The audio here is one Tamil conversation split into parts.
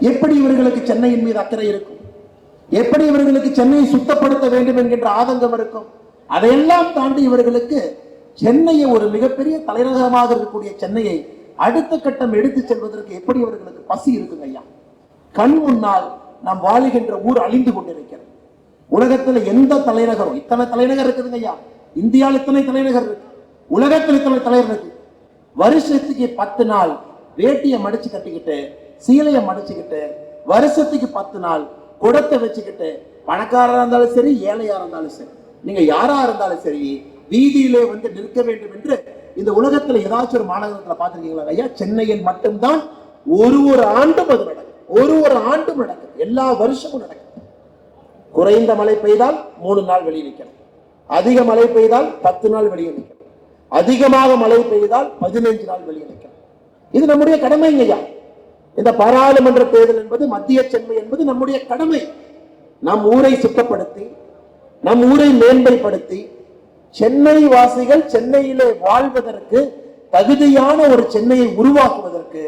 எப்படி இவர்களுக்கு சென்னையின் மீது அக்கறை இருக்கும்? எப்படி இவர்களுக்கு சென்னையை சுத்தப்படுத்த வேண்டும் என்கின்ற ஆதங்கம் இருக்கும்? அதையெல்லாம் தாண்டி இவர்களுக்கு சென்னையை ஒரு மிகப்பெரிய தலைநகரமாக இருக்கக்கூடிய சென்னையை அடுத்த கட்டம் எடுத்து செல்வதற்கு எப்படி இவர்களுக்கு பசி இருக்குங்க ஐயா? கண் முன்னால் நாம் வாழுகின்ற ஊர் அழிந்து கொண்டிருக்கிறது. உலகத்துல எந்த தலைநகரம் இத்தனை தலைநகர் இருக்குதுங்க ஐயா? இந்தியாவில் இத்தனை தலைநகர் இருக்கு. உலகத்தில் இத்தனை தலைநகர் இருக்கு. வருஷத்துக்கு பத்து நாள் வேட்டியை மடிச்சு கட்டிக்கிட்டு சீலையை மடிச்சுக்கிட்டு வருஷத்துக்கு பத்து நாள் குடத்தை வச்சுக்கிட்டு பணக்காரரா இருந்தாலும் சரி ஏழையா இருந்தாலும் சரி நீங்க யாரா இருந்தாலும் சரி வீதியிலே வந்து நிற்க வேண்டும் என்று இந்த உலகத்துல ஏதாச்சும் ஒரு மாநகரத்துல பாத்துருக்கீங்களா ஐயா? சென்னையில் மட்டும்தான் ஒரு ஒரு ஆண்டும் அது நடக்கும். ஒரு ஒரு ஆண்டும் நடக்கும். எல்லா வருஷமும் நடக்கும். குறைந்த மழை பெய்தால் மூணு நாள் வெளியே நிற்கணும். அதிக மழை பெய்தால் பத்து நாள் வெளியே நிற்கணும். அதிகமாக மழை பெய்தால் பதினைஞ்சு நாள் வெளியே நிற்கணும். இது நம்முடைய கடமைங்க ஐயா. இந்த பாராளுமன்ற தேர்தல் என்பது மத்திய சென்மை என்பது நம்முடைய கடமை. நம் ஊரை சுத்தப்படுத்தி நம் ஊரை மேன்மைப்படுத்தி சென்னை வாசிகள் சென்னையிலே வாழ்வதற்கு தகுதியான ஒரு சென்னையை உருவாக்குவதற்கு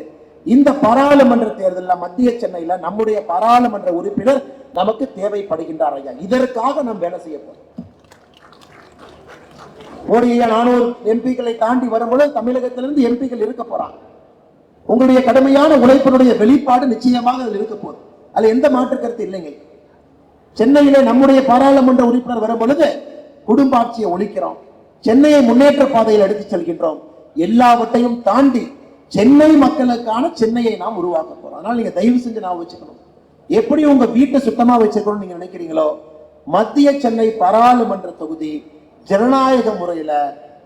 இந்த பாராளுமன்ற தேர்தலில் மத்திய சென்னையில நம்முடைய பாராளுமன்ற உறுப்பினர் நமக்கு தேவைப்படுகின்றார் ஐயா. இதற்காக நாம் வேலை செய்ய போறோம். ஒரு நானூறு எம்பிக்களை தாண்டி வரும்பொழுது தமிழகத்திலிருந்து எம்பிக்கள் இருக்க போறாங்க. உங்களுடைய கடுமையான உழைப்பினுடைய வெளிப்பாடு நிச்சயமாக அதில் இருக்க போகுது. அதில் எந்த மாற்று கருத்து இல்லைங்க. சென்னையிலே நம்முடைய பாராளுமன்ற உறுப்பினர் வரும் பொழுது குடும்ப ஆட்சியை ஒழிக்கிறோம். சென்னையை முன்னேற்ற பாதையில் எடுத்து செல்கின்றோம். எல்லாவற்றையும் தாண்டி சென்னை மக்களுக்கான சென்னையை நாம் உருவாக்க போறோம். அதனால நீங்க தயவு செஞ்சு நான் வச்சுக்கணும். எப்படி உங்க வீட்டை சுத்தமா வச்சுக்கணும்னு நீங்க நினைக்கிறீங்களோ மத்திய சென்னை பாராளுமன்ற தொகுதி ஜனநாயக முறையில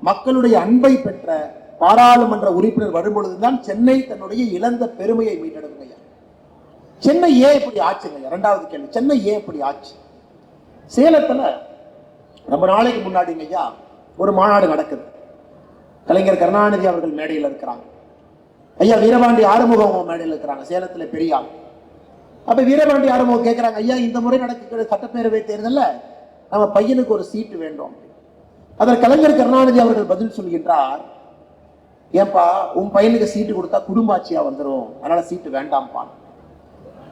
மக்களுடைய அன்பை பெற்ற பாராளுமன்ற உறுப்பினர் வரும்பொழுதுதான் சென்னை தன்னுடைய இழந்த பெருமையை மீட்டெடுக்கும் ஐயா. சென்னை ஏன் இப்படி ஆச்சுங்க இரண்டாவது கேள்வி. சென்னை ஏன் இப்படி ஆச்சு. சேலத்தில் ரொம்ப நாளைக்கு முன்னாடிங்க ஐயா ஒரு மாநாடு நடக்குது. கலைஞர் கருணாநிதி அவர்கள் மேடையில் இருக்கிறாங்க. ஐயா வீரபாண்டி ஆறுமுகம் மேடையில் இருக்கிறாங்க சேலத்தில் பெரியார் அப்போ வீரபாண்டி ஆறுமுகம் கேட்குறாங்க ஐயா இந்த முறை நடக்கக்கூடிய சட்டப்பேரவை தேர்தலில் நம்ம பையனுக்கு ஒரு சீட்டு வேண்டும். அதற்கு கலைஞர் கருணாநிதி அவர்கள் பதில் சொல்கின்றார் ஏன்பா உன் பையனுக்கு சீட்டு கொடுத்தா குடும்பாட்சியா வந்துடும் அதனால சீட்டு வேண்டாம்ப்பா.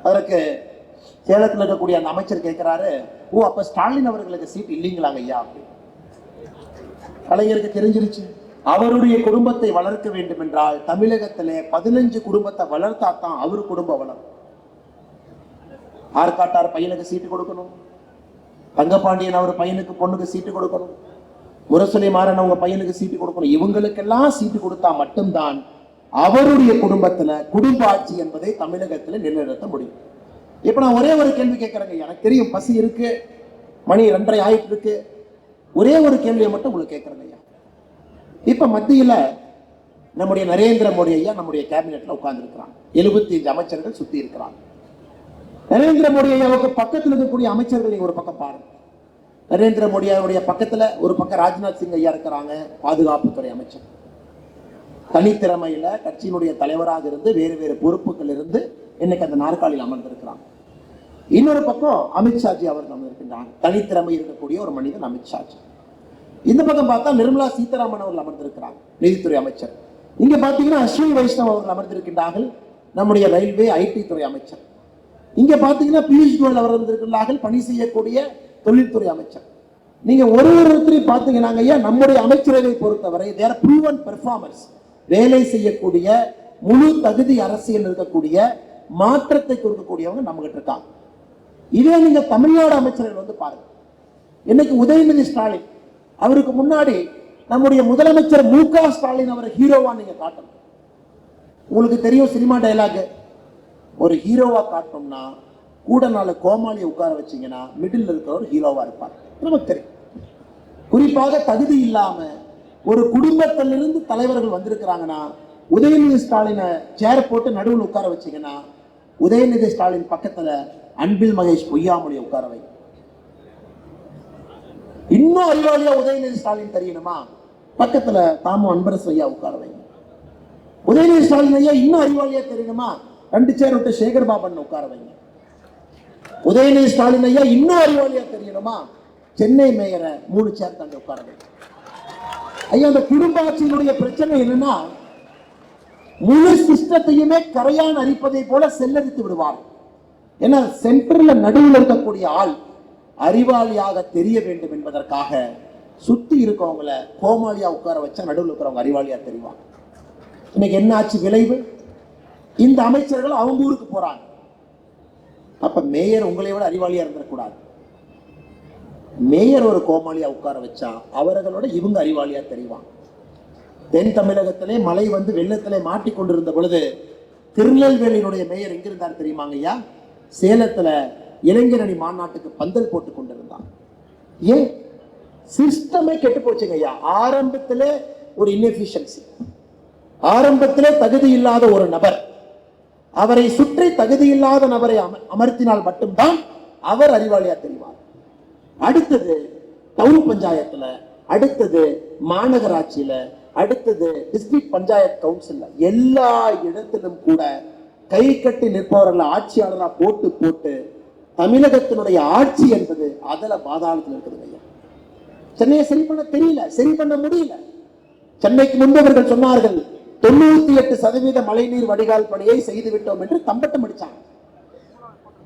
அதற்கு சேலத்தில் இருக்கக்கூடிய அந்த அமைச்சர் கேட்கிறாரு ஓ அப்ப ஸ்டாலின் அவர்களுக்கு சீட் இல்லைங்களாங்க ஐயா? அப்படி. கலைஞருக்கு தெரிஞ்சிருச்சு. அவருடைய குடும்பத்தை வளர்க்க வேண்டும் என்றால் தமிழகத்திலே பதினஞ்சு குடும்பத்தை வளர்த்தா தான் அவர் குடும்பம் வளரும். ஆர்காட்டார் பையனுக்கு சீட்டு கொடுக்கணும். தங்கப்பாண்டியன் அவர் பையனுக்கு பொண்ணுக்கு சீட்டு கொடுக்கணும். முரசொலி மாறன் அவங்க பையனுக்கு சீட்டு கொடுக்கணும். இவங்களுக்கெல்லாம் சீட்டு கொடுத்தா மட்டும்தான் அவருடைய குடும்பத்துல குடும்ப ஆட்சி என்பதை தமிழகத்துல நிலைநிறுத்த முடியும். இப்ப நான் ஒரே ஒரு கேள்வி கேட்கறேங்க எனக்கு தெரியும் பசி இருக்கு மணி ரெண்டரை ஆயிட்டு இருக்கு ஒரே ஒரு கேள்வியை மட்டும் உங்களுக்கு கேட்கறேங்க ஐயா. இப்ப மத்தியில நம்முடைய நரேந்திர மோடி ஐயா நம்முடைய கேபினெட்ல உட்கார்ந்து இருக்கிறான் எழுபத்தி அஞ்சு அமைச்சர்கள் சுத்தி இருக்கிறாங்க நரேந்திர மோடி ஐயாவுக்கு பக்கத்தில் இருக்கக்கூடிய அமைச்சர்கள் நீங்க ஒரு பக்கம் பாருங்க. நரேந்திர மோடி அவருடைய பக்கத்துல ஒரு பக்கம் ராஜ்நாத் சிங் ஐயா இருக்கிறாங்க பாதுகாப்புத்துறை அமைச்சர். தனித்திறமையில கட்சியினுடைய தலைவராக இருந்து வேறு வேறு பொறுப்புகள் இருந்து இன்னைக்கு அந்த நாற்காலியில் அமர்ந்திருக்கிறாங்க இன்னொரு பக்கம் அமித்ஷாஜி அவர்கள் அமர்ந்திருக்கின்றாங்க தனித்திறமை இருக்கக்கூடிய ஒரு மனிதன் அமித்ஷாஜி இந்த பக்கம் பார்த்தா நிர்மலா சீதாராமன் அவர்கள் அமர்ந்திருக்கிறாங்க நிதித்துறை அமைச்சர். இங்க பாத்தீங்கன்னா அஸ்வினி வைஷ்ணவ் அவர்கள் அமர்ந்திருக்கின்றார்கள் நம்முடைய ரயில்வே ஐடி துறை அமைச்சர். இங்க பாத்தீங்கன்னா பியூஷ் கோயல் அவர் இருந்திருக்கிறார்கள் பணி செய்யக்கூடிய தொழில்துறை அமைச்சர். நீங்க ஒரு ஒருத்தரையும் பார்த்தீங்கன்னாங்க ஐயா நம்முடைய அமைச்சரவை பொறுத்தவரை தேர் ப்ரூவன் பெர்ஃபார்மன்ஸ் வேலை செய்யக்கூடிய முழு தகுதி அரசியல் இருக்கக்கூடிய மாற்றத்தை கொடுக்கக்கூடியவங்க நம்ம கிட்ட இருக்காங்க. இதே நீங்க தமிழ்நாடு அமைச்சர்கள் வந்து பாருங்க. இன்னைக்கு உதயநிதி ஸ்டாலின் அவருக்கு முன்னாடி நம்முடைய முதலமைச்சர் மு க ஸ்டாலின் அவரை ஹீரோவா நீங்க காட்டணும். உங்களுக்கு தெரியும் சினிமா டைலாக் ஒரு ஹீரோவா காட்டணும்னா கூட நாலு கோமாளியை உட்கார வச்சீங்கன்னா மிடில் இருக்கிறவர் ஹீரோவா இருப்பார். நமக்கு தெரியும். குறிப்பாக தகுதி இல்லாம ஒரு குடும்பத்திலிருந்து தலைவர்கள் வந்திருக்கிறாங்கன்னா உதயநிதி ஸ்டாலினை சேர் போட்டு நடுவில் உட்கார வச்சீங்கன்னா உதயநிதி ஸ்டாலின் பக்கத்துல அன்பில் மகேஷ் பொய்யாமொழியை உட்கார வை இன்னும் அறிவாளியா உதயநிதி ஸ்டாலின் தெரியணுமா? பக்கத்துல தாமு அன்பரசு ஐயா உட்கார வைங்க. உதயநிதி ஸ்டாலின் ஐயா இன்னும் அறிவாளியா தெரியணுமா? ரெண்டு சேர் விட்டு சேகர் பாபன் உட்கார வைங்க. உதயநிதி ஸ்டாலின் ஐயா இன்னும் அறிவாளியா தெரியணுமா? சென்னை மேயரை மூணு சேர் தங்க உட்காரு ஐயா அந்த குடும்ப ஆட்சியினுடைய பிரச்சனை என்னன்னா முழு சிஸ்டத்தையுமே கரையான் அரிப்பதை போல செல்லரித்து விடுவார். ஏன்னா சென்டர்ல நடுவில் இருக்கக்கூடிய ஆள் அறிவாளியாக தெரிய வேண்டும் என்பதற்காக சுத்தி இருக்கவங்கள கோமாளியா உட்கார வச்சா நடுவில் இருக்கிறவங்க அறிவாளியா தெரிவாங்க. இன்னைக்கு என்ன ஆச்சு விளைவு? இந்த அமைச்சர்கள் அவங்க ஊருக்கு போறாங்க. அப்ப மேயர் உங்களை விட அறிவாளியாக இருந்துடக்கூடாது மேயர் ஒரு கோமாளியா உட்கார வச்சா அவர்களோட இவங்க அறிவாளியா தெரிவாங்க. தென் தமிழகத்திலே மலை வந்து வெள்ளத்திலே மாட்டிக்கொண்டிருந்த பொழுது திருநெல்வேலியினுடைய மேயர் எங்கிருந்தார் தெரியுமாங்க ஐயா? சேலத்துல இளைஞரணி மாநாட்டுக்கு பந்தல் போட்டு கொண்டிருந்தார். ஏன்? சிஸ்டமே கெட்டு போச்சுங்க ஐயா. ஆரம்பத்திலே ஒரு இன்எஃபிஷியன்சி ஆரம்பத்திலே தகுதி இல்லாத ஒரு நபர். அவரை சுற்றி தகுதியில்லாத நபரை அம- அமர்த்தினால் மட்டும்தான் அவர் அறிவாளியா தெரிவார். அடுத்தது டவுன் பஞ்சாயத்துல அடுத்தது மாநகராட்சியில அடுத்தது டிஸ்ட்ரிக்ட் பஞ்சாயத் கவுன்சில்ல எல்லா இடத்திலும் கூட கை கட்டி நிற்பவர்களை ஆட்சியாளரா போட்டு போட்டு தமிழகத்தினுடைய ஆட்சி என்பது அதல பாதாளத்தில் இருக்குது ஐயா. சென்னையை சரி பண்ண தெரியல சரி பண்ண முடியல. சென்னைக்கு முன்பு அவர்கள் சொன்னார்கள் தொண்ணூத்தி எட்டு சதவீத மழைநீர் வடிகால் பணியை செய்து விட்டோம் என்று தம்பட்டம் அடிச்சாங்க.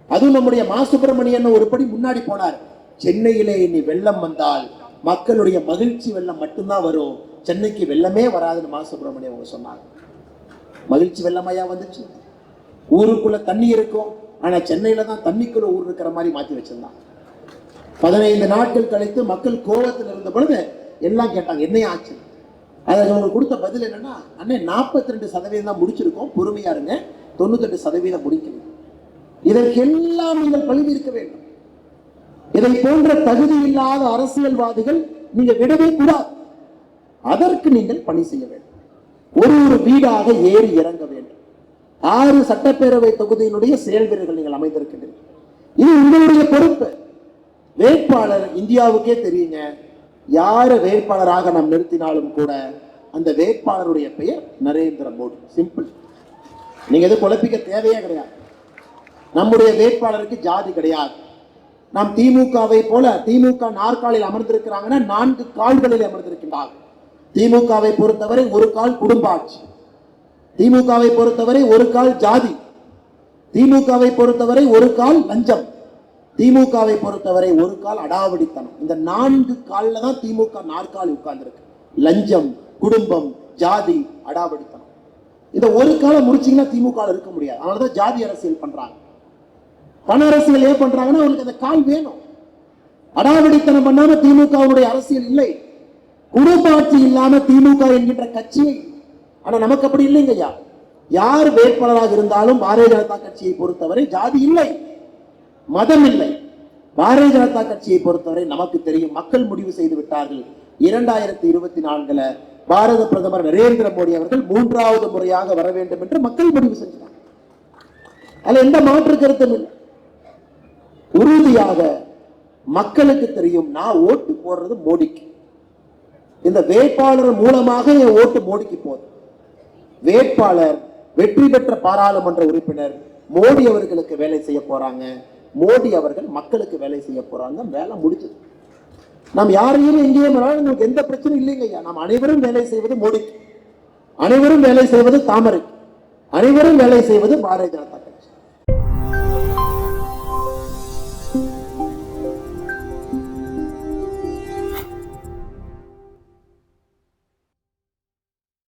அதுவும் நம்முடைய மா. சுப்பிரமணியன் ஒரு படி முன்னாடி போனார். சென்னையிலே இனி வெள்ளம் வந்தால் மக்களுடைய மகிழ்ச்சி வெள்ளம் மட்டும்தான் வரும். சென்னைக்கு வெள்ளமே வராதுன்னு மா. சுப்பிரமணியன் அவங்க சொன்னாங்க. மகிழ்ச்சி வெள்ளமையா வந்துச்சு. ஊருக்குள்ள தண்ணி இருக்கும். ஆனா சென்னையில தான் தண்ணிக்குள்ள ஊர் இருக்கிற மாதிரி மாத்தி வச்சிருந்தான் பதினைந்து நாட்கள் கழித்து மக்கள் கோபத்தில் இருந்த பொழுது எல்லாம் கேட்டாங்க என்னைய ஆச்சு? அதுக்கு அவங்க கொடுத்த பதில் என்னன்னா அண்ணே நாற்பத்தி ரெண்டு சதவீதம் தான் முடிச்சிருக்கோம். பொறுமையா இருங்க. தொண்ணூத்தெட்டு சதவீதம் முடிக்கணும். இதற்கெல்லாம் நீங்கள் பழுதி இருக்க வேண்டும். இதை போன்ற தகுதி இல்லாத அரசியல்வாதிகள் நீங்க விடவே கூடாது. அதற்கு நீங்கள் பணி செய்ய வேண்டும். ஒரு ஒரு வீடாக ஏறி இறங்க வேண்டும். ஆறு சட்டப்பேரவை தொகுதியினுடைய செயல் வீரர்கள் நீங்கள் அமைந்திருக்கின்றீர்கள் இது உங்களுடைய பொறுப்பு. வேட்பாளர் இந்தியாவுக்கே தெரியுங்க. யாரை வேட்பாளராக நாம் நிறுத்தினாலும் கூட அந்த வேட்பாளருடைய பெயர் நரேந்திர மோடி. சிம்பிள் நீங்க எதுவும் குழப்பிக்க தேவையே கிடையாது. நம்முடைய வேட்பாளருக்கு ஜாதி கிடையாது. நாம் திமுகவை போல திமுக நாற்காலில் அமர்ந்திருக்கிறாங்கன்னா நான்கு கால்களில் அமர்ந்திருக்கின்றார்கள் திமுகவை பொறுத்தவரை ஒரு கால் குடும்ப ஆட்சி. திமுகவை பொறுத்தவரை ஒரு கால் ஜாதி. திமுகவை பொறுத்தவரை ஒரு கால் லஞ்சம். திமுகவை பொறுத்தவரை ஒரு கால் அடாவடித்தனம். இந்த நான்கு காலில் தான் திமுக நாற்காலி உட்கார்ந்துருக்கு. லஞ்சம் குடும்பம் ஜாதி அடாவடித்தனம். இந்த ஒரு காலம் முடிச்சீங்கன்னா திமுக இருக்க முடியாது. அதனாலதான் ஜாதி அரசியல் பண்றாங்க. பண அரசியல் ஏன் பண்றாங்கன்னா அவங்களுக்கு அந்த கால் வேணும். அடாவடித்தனம் பண்ணாம திமுகவுடைய அரசியல் இல்லை. குடும்ப ஆட்சி இல்லாம திமுக என்கின்ற கட்சி ஆனா நமக்கு அப்படி இல்லைங்க ஐயா யார் வேட்பாளராக இருந்தாலும் பாரதிய ஜனதா கட்சியை பொறுத்தவரை ஜாதி இல்லை. மதம் இல்லை பாரதிய ஜனதா கட்சியை பொறுத்தவரை நமக்கு தெரியும் மக்கள் முடிவு செய்து விட்டார்கள் இரண்டாயிரத்தி இருபத்தி நான்குல பாரத பிரதமர் நரேந்திர மோடி அவர்கள் மூன்றாவது முறையாக வர வேண்டும் என்று மக்கள் முடிவு செஞ்சார் அதுல எந்த மாற்று கருத்தும் இல்லை. உறுதியாக மக்களுக்கு தெரியும் நான் ஓட்டு போடுறது மோடிக்கு. இந்த வேட்பாளர் மூலமாக என் ஓட்டு மோடிக்கு போகுது. வேட்பாளர் வெற்றி பெற்ற பாராளுமன்ற உறுப்பினர் மோடி அவர்களுக்கு வேலை செய்ய போறாங்க. மோடி அவர்கள் மக்களுக்கு வேலை செய்ய போறாங்க வேலை முடிச்சது நாம் யாரையும் எங்கேயே போனாலும் உங்களுக்கு எந்த பிரச்சனையும் இல்லைங்கய்யா நாம் அனைவரும் வேலை செய்வது மோடிக்கு. அனைவரும் வேலை செய்வது தாமரைக்கு. அனைவரும் வேலை செய்வது பாரதிய ஜனதா